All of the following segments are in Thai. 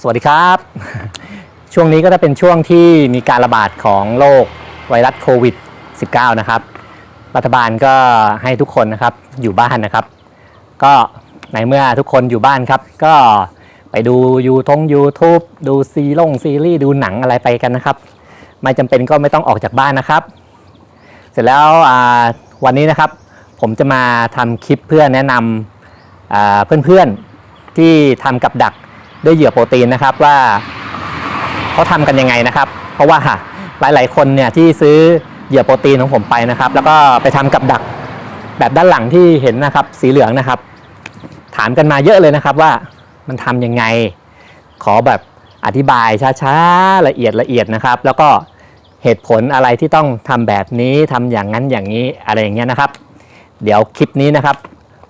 สวัสดีครับ ช่วงนี้ก็จะเป็นช่วงที่มีการระบาดของโรคไวรัสโควิด -19 นะครับ รัฐบาลก็ให้ทุกคนนะครับอยู่บ้านนะครับ ก็ในเมื่อทุกคนอยู่บ้านครับ ก็ไปดูยูทง YouTube ดูซีลงซีรีส์ดูหนังอะไรไปกันนะครับ ไม่จำเป็นก็ไม่ต้องออกจากบ้านนะครับ เสร็จแล้ววันนี้นะครับ ผมจะมาทำคลิปเพื่อแนะนำเพื่อนๆที่ทำกับดัก ด้วยเหยื่อโปรตีนนะครับว่าเขาทำกันยังไงนะครับ เพราะว่าหลาย ๆ คนเนี่ยที่ซื้อเหยื่อโปรตีนของผมไปนะครับ แล้วก็ไปทำกับดักแบบด้านหลังที่เห็นนะครับ สีเหลืองนะครับ ถามกันมาเยอะเลยนะครับว่ามันทำยังไง ขอแบบอธิบายช้าๆละเอียดละเอียดนะครับ แล้วก็เหตุผลอะไรที่ต้องทำแบบนี้ทำอย่างนั้นอย่างนี้อะไรอย่างเงี้ยนะครับ เดี๋ยวคลิปนี้นะครับ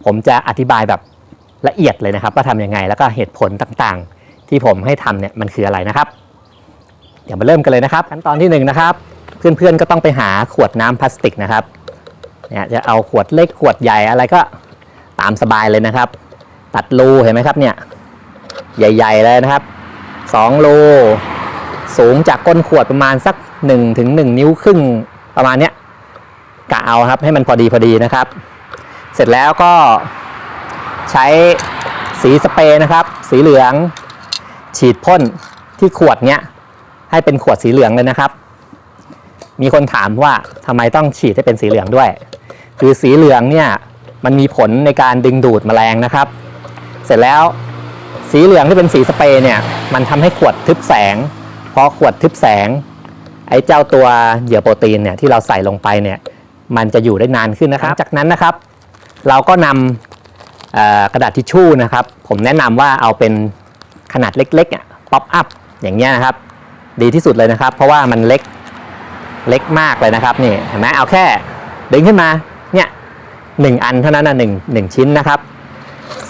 ผมจะอธิบายแบบ ละเอียดเลยนะครับว่าทำยังไงแล้วก็เหตุผลต่างๆ ที่ผมให้ทำเนี่ยมันคืออะไรนะครับ เดี๋ยวมาเริ่มกันเลยนะครับ ขั้นตอนที่หนึ่งนะครับเพื่อนๆก็ต้องไปหาขวดน้ำพลาสติกนะครับเนี่ยจะเอาขวดเล็กขวดใหญ่อะไรก็ตามสบายเลยนะครับ ตัดรูเห็นไหมครับเนี่ยใหญ่ ๆ เลยนะครับ2รูสูงจากก้นขวดประมาณสัก1ถึง1นิ้วครึ่งประมาณเนี้ยกะเอาครับให้มันพอดีพอดีนะครับ เสร็จแล้วก็ ใช้สีสเปรย์นะครับ สีเหลือง ฉีดพ่นที่ขวดเนี้ยให้เป็นขวดสีเหลืองเลยนะครับ มีคนถามว่าทำไมต้องฉีดให้เป็นสีเหลืองด้วย คือสีเหลืองเนี่ยมันมีผลในการดึงดูดแมลงนะครับ เสร็จแล้วสีเหลืองที่เป็นสีสเปรย์เนี่ยมันทำให้ขวดทึบแสงพอขวดทึบแสง ไอ้เจ้าตัวเหยื่อโปรตีนเนี่ยที่เราใส่ลงไปเนี่ยมันจะอยู่ได้นานขึ้นนะครับ จากนั้นนะครับ เราก็นำเอ่อ กระดาษทิชชู่นะครับ ผมแนะนำว่าเอาเป็นขนาดเล็กๆป๊อปอัพอย่างเงี้ยนะครับ ดีที่สุดเลยนะครับ เพราะว่ามันเล็กเล็กมากเลยนะครับนี่เห็นไหมเอาแค่ดึงขึ้นมาเนี่ยหนึ่งอันเท่านั้นนะหนึ่งหนึ่งชิ้นนะครับ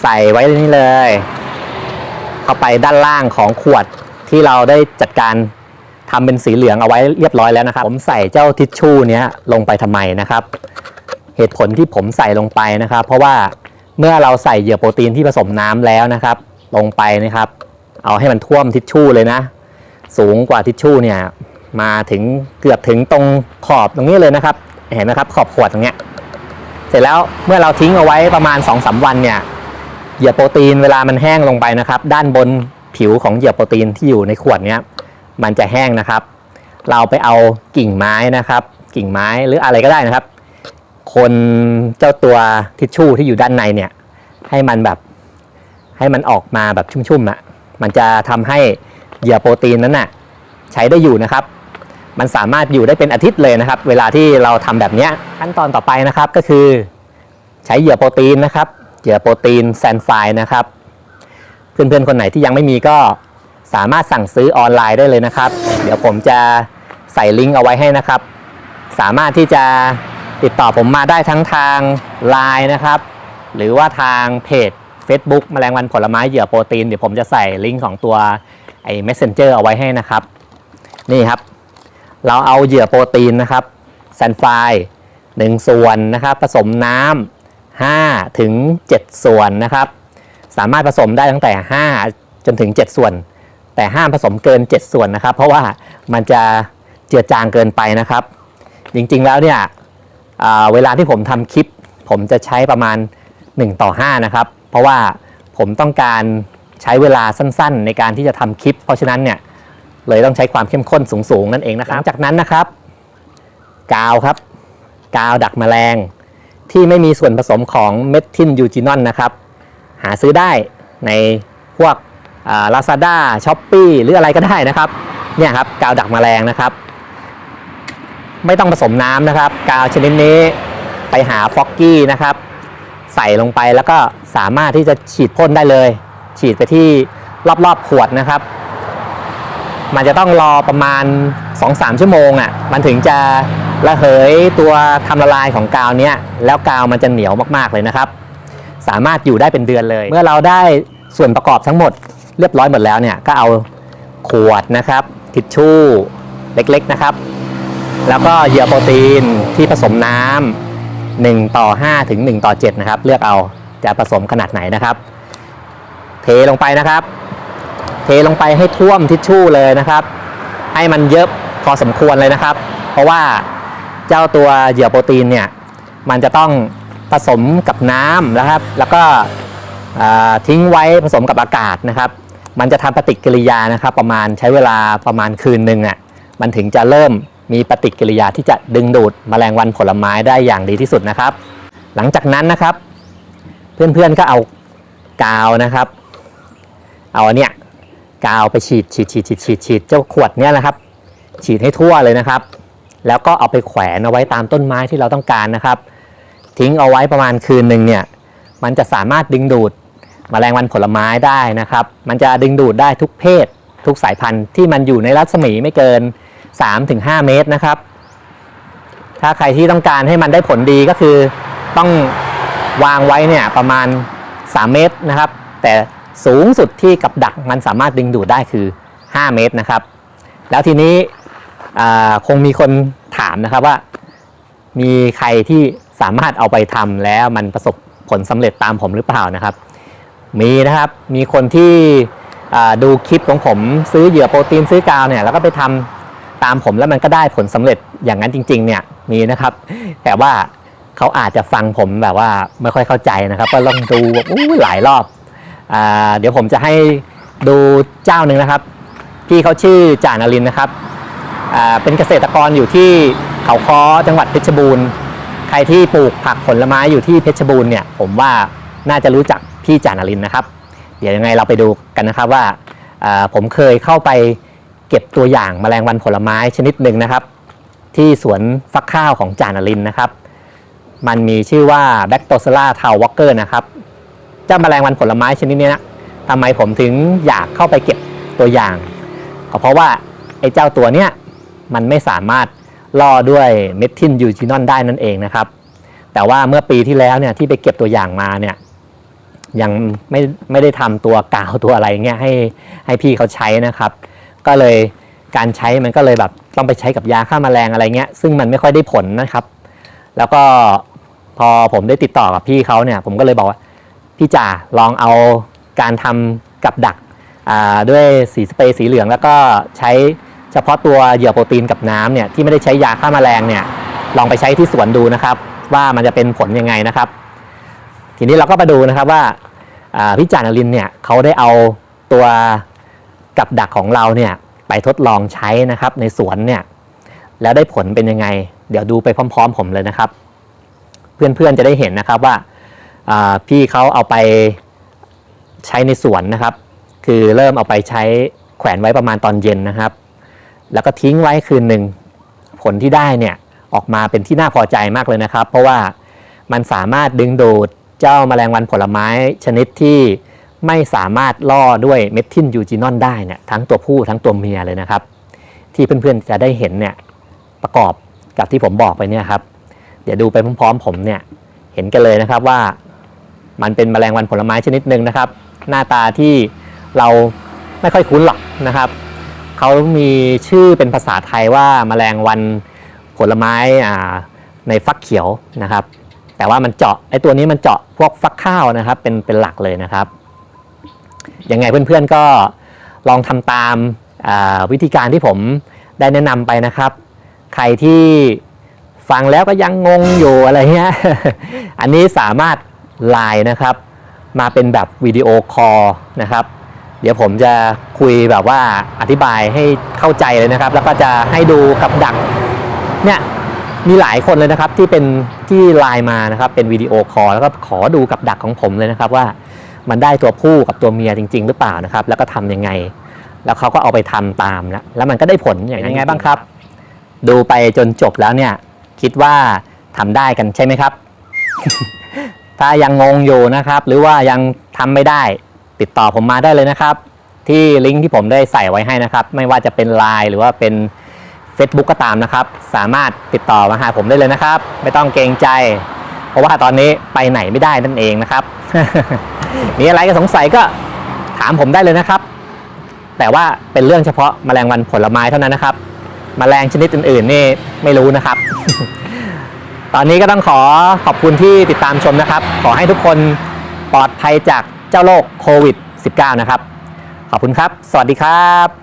ใส่ไว้นี่เลย เข้าไปด้านล่างของขวดที่เราได้จัดการทำเป็นสีเหลืองเอาไว้เรียบร้อยแล้วนะครับ ผมใส่เจ้าทิชชู่เนี้ยลงไปทำไมนะครับ เหตุผลที่ผมใส่ลงไปนะครับ เพราะว่า เมื่อเราใส่เหยื่อโปรตีนที่ผสมน้ำแล้วนะครับ ลงไปนะครับ เอาให้มันท่วมทิชชู่เลยนะ สูงกว่าทิชชู่เนี่ยมาถึงเกือบถึงตรงขอบตรงนี้เลยนะครับ เห็นไหมครับขอบขวดตรงเนี้ยเสร็จแล้วเมื่อเราทิ้งเอาไว้ประมาณ2อสวันเนี่ยเหยื่อโปรตีนเวลามันแห้งลงไปนะครับ ด้านบนผิวของเหยื่อโปรตีนที่อยู่ในขวดเนี้ยมันจะแห้งนะครับ เราไปเอากิ่งไม้นะครับ กิ่งไม้หรืออะไรก็ได้นะครับ คนเจ้าตัวทิชชู่ที่อยู่ด้านในเนี่ย ให้มันแบบให้มันออกมาแบบชุ่มๆอะ่ะมันจะทำให้เหยื่อโปรตีนนั้นน่ะใช้ได้อยู่นะครับ มันสามารถอยู่ได้เป็นอาทิตย์เลยนะครับ เวลาที่เราทำแบบเนี้ยขั้นตอนต่อไปนะครับก็คือ ใช้เหยื่อโปรตีนนะครับ เหยื่อโปรตีนแซนไฟนะครับเพื่อนๆคนไหนที่ยังไม่มีก็สามารถสั่งซื้อออนไลน์ได้เลยนะครับ เดี๋ยวผมจะใส่ลิงก์เอาไว้ให้นะครับ สามารถที่จะ ติดต่อผมมาได้ทั้งทาง Line นะครับ หรือว่าทางเพจ Facebook แมลงวันผลไม้เหยื่อโปรตีน เดี๋ยวผมจะใส่ลิงก์ของตัวไอ้ Messenger เอาไว้ให้นะครับ นี่ครับ เราเอาเหยื่อโปรตีนนะครับแซนไฟหนึ่งส่วนนะครับ ผสมน้ำ5ถึง 7 ส่วนนะครับ สามารถผสมได้ตั้งแต่ 5 จนถึง 7 ส่วน แต่ห้ามผสมเกิน 7 ส่วนนะครับ เพราะว่ามันจะเจือจางเกินไปนะครับ จริงๆแล้วเนี่ย เวลาที่ผมทำคลิป ผมจะใช้ประมาณ 1 ต่อ 5 นะครับ เพราะว่าผมต้องการใช้เวลาสั้นๆ ในการที่จะทำคลิป เพราะฉะนั้นเนี่ยเลยต้องใช้ความเข้มข้นสูงๆ นั่นเองนะครับหลังจากนั้นนะครับ กาวครับ กาวดักแมลง ที่ไม่มีส่วนผสมของเมทิลยูจินอนนะครับ หาซื้อได้ในพวกลาซาด้าช้อปปี้หรืออะไรก็ได้นะครับ เนี่ยครับกาวดักแมลงนะครับ ไม่ต้องผสมน้ำนะครับ กาวชนิดนี้ไปหาฟอกกี้นะครับ ใส่ลงไปแล้วก็สามารถที่จะฉีดพ่นได้เลย ฉีดไปที่รอบๆขวดนะครับ มันจะต้องรอประมาณ 2-3 ชั่วโมงอะมันถึงจะระเหยตัวทำละลายของกาวเนี้ยแล้วกาวมันจะเหนียวมากๆเลยนะครับ สามารถอยู่ได้เป็นเดือนเลย เมื่อเราได้ส่วนประกอบทั้งหมดเรียบร้อยหมดแล้วเนี่ยก็เอาขวดนะครับทิชชู่เล็กๆนะครับ แล้วก็เหยื่อโปรตีนที่ผสมน้ำ1ต่อ5ถึง1ต่อ7นะครับ เลือกเอาจะผสมขนาดไหนนะครับ เทลงไปนะครับ เทลงไปให้ท่วมทิชชู่เลยนะครับ ให้มันเยอะพอสมควรเลยนะครับ เพราะว่าเจ้าตัวเหยื่อโปรตีนเนี่ยมันจะต้องผสมกับน้ำนะครับ แล้วก็ทิ้งไว้ผสมกับอากาศนะครับ มันจะทำปฏิกิริยานะครับ ประมาณใช้เวลาประมาณคืนหนึ่งอะมันถึงจะเริ่ม มีปฏิกิริยาที่จะดึงดูดแมลงวันผลไม้ได้อย่างดีที่สุดนะครับ หลังจากนั้นนะครับ เพื่อนๆก็เอากาวนะครับ เอาเนี้ยกาวไปฉีดฉีดฉีดฉีดฉีดฉีดเจ้าขวดเนี้ยนะครับ ฉีดให้ทั่วเลยนะครับ แล้วก็เอาไปแขวนเอาไว้ตามต้นไม้ที่เราต้องการนะครับ ทิ้งเอาไว้ประมาณคืนหนึ่งเนี่ยมันจะสามารถดึงดูดแมลงวันผลไม้ได้นะครับ มันจะดึงดูดได้ทุกเพศ ทุกสายพันธุ์ที่มันอยู่ในรัศมีไม่เกิน 3-5 เมตรนะครับ ถ้าใครที่ต้องการให้มันได้ผลดีก็คือต้องวางไว้เนี่ยประมาณ 3 เมตรนะครับ แต่สูงสุดที่กับดักมันสามารถดึงดูดได้คือ 5 เมตรนะครับ แล้วทีนี้คงมีคนถามนะครับว่า มีใครที่สามารถเอาไปทำแล้วมันประสบผลสำเร็จตามผมหรือเปล่านะครับ มีนะครับมีคนที่ดูคลิปของผมซื้อเหยื่อโปรตีนซื้อกาวเนี่ยแล้วก็ไปทำ ตามผมแล้วมันก็ได้ผลสำเร็จอย่างนั้นจริง ๆ เนี่ยมีนะครับ แต่ว่าเขาอาจจะฟังผมแบบว่าไม่ค่อยเข้าใจนะครับ ก็ต้องดูอู้หลายรอบอาเดี๋ยวผมจะให้ดูเจ้าหนึ่งนะครับพี่เขาชื่อจ่านารินนะครับอ่าเป็นเกษตรกรอยู่ที่เขาค้อจังหวัดเพชรบูรณ์ใครที่ปลูกผักผลไม้อยู่ที่เพชรบูรณ์เนี่ยผมว่าน่าจะรู้จักพี่จ่านารินนะครับ เดี๋ยวยังไงเราไปดูกันนะครับว่าอ่าผมเคยเข้าไป เก็บตัวอย่างแมลงวันผลไม้ชนิดหนึ่งนะครับ ที่สวนฟักข้าวของจานารินทร์นะครับ มันมีชื่อว่าแบคโตซล่าทาววอเกอร์นะครับเจ้าแมลงวันผลไม้ชนิดนี้นะทำไมผมถึงอยากเข้าไปเก็บตัวอย่าง ก็เพราะว่าไอ้เจ้าตัวเนี้ยมันไม่สามารถล่อด้วยเมทิลยูจินอนได้นั่นเองนะครับ แต่ว่าเมื่อปีที่แล้วเนี่ยที่ไปเก็บตัวอย่างมาเนี่ยยังไม่ไม่ได้ทำตัวกาวตัวอะไรเงี้ยให้ให้พี่เขาใช้นะครับ ก็เลยการใช้มันก็เลยแบบต้องไปใช้กับยาฆ่าแมลงอะไรเงี้ย ซึ่งมันไม่ค่อยได้ผลนะครับ แล้วก็พอผมได้ติดต่อกับพี่เขาเนี่ย ผมก็เลยบอกว่าพี่จ่าลองเอาการทำกับดักด้วยสีสเปรย์สีเหลือง แล้วก็ใช้เฉพาะตัวเหยื่อโปรตีนกับน้ำเนี่ยที่ไม่ได้ใช้ยาฆ่าแมลงเนี่ยลองไปใช้ที่สวนดูนะครับ ว่ามันจะเป็นผลยังไงนะครับ ทีนี้เราก็มาดูนะครับว่าพี่จ่านรินทร์เนี่ยเขาได้เอาตัว กับดักของเราเนี่ยไปทดลองใช้นะครับในสวนเนี่ยแล้วได้ผลเป็นยังไง เดี๋ยวดูไปพร้อม ๆ ผมเลยนะครับ เพื่อนๆจะได้เห็นนะครับว่าาพี่เขาเอาไปใช้ในสวนนะครับ คือเริ่มเอาไปใช้แขวนไว้ประมาณตอนเย็นนะครับ แล้วก็ทิ้งไว้คืนหนึ่งผลที่ได้เนี่ยออกมาเป็นที่น่าพอใจมากเลยนะครับ เพราะว่ามันสามารถดึงดูดเจ้าแมลงวันผลไม้ชนิดที่ ไม่สามารถล่อด้วยเมทิลยูจินอนได้เนี่ยทั้งตัวผู้ทั้งตัวเมียเลยนะครับ ที่เพื่อนๆจะได้เห็นเนี่ยประกอบกับที่ผมบอกไปเนี่ยครับ เดี๋ยวดูไปพร้อมๆ ผมเนี่ยเห็นกันเลยนะครับว่ามันเป็นแมลงวันผลไม้ชนิดหนึ่งนะครับ หน้าตาที่เราไม่ค่อยคุ้นหรอกนะครับเขามีชื่อเป็นภาษาไทยว่าแมลงวันผลไม้อ่าในฟักเขียวนะครับ แต่ว่ามันเจาะไอ้ตัวนี้มันเจาะพวกฟักข้าวนะครับ เป็นเป็นหลักเลยนะครับ ยังไงเพื่อนๆก็ลองทำตามวิธีการที่ผมได้แนะนำไปนะครับ ใครที่ฟังแล้วก็ยังงงอยู่อะไรเงี้ย อันนี้สามารถไลน์นะครับ มาเป็นแบบวิดีโอคอลนะครับ เดี๋ยวผมจะคุยแบบว่าอธิบายให้เข้าใจเลยนะครับ แล้วก็จะให้ดูกับดักเนี่ยมีหลายคนเลยนะครับที่เป็นที่ไลน์มานะครับเป็นวิดีโอคอลแล้วก็ขอดูกับดักของผมเลยนะครับว่า มันได้ตัวผู้กับตัวเมียจริง ๆ หรือเปล่านะครับ แล้วก็ทำยังไง แล้วเขาก็เอาไปทำตามแล้วแล้วมันก็ได้ผลอย่างยังไงบ้างครับ ดูไปจนจบแล้วเนี่ย คิดว่าทำได้กันใช่ไหมครับ ถ้ายังงงอยู่นะครับ หรือว่ายังทำไม่ได้ ติดต่อผมมาได้เลยนะครับ ที่ลิงก์ที่ผมได้ใส่ไว้ให้นะครับ ไม่ว่าจะเป็น Line หรือว่าเป็น Facebook ก็ตามนะครับ สามารถติดต่อมาหาผมได้เลยนะครับ ไม่ต้องเกรงใจ เพราะว่าตอนนี้ไปไหนไม่ได้นั่นเองนะครับ มีอะไรก็สงสัยก็ถามผมได้เลยนะครับ แต่ว่าเป็นเรื่องเฉพาะแมลงวันผลไม้เท่านั้นนะครับแมลงชนิดอื่นๆนี่ไม่รู้นะครับ ตอนนี้ก็ต้องขอขอบคุณที่ติดตามชมนะครับ ขอให้ทุกคนปลอดภัยจากเจ้าโรคโควิด -19 นะครับ ขอบคุณครับ สวัสดีครับ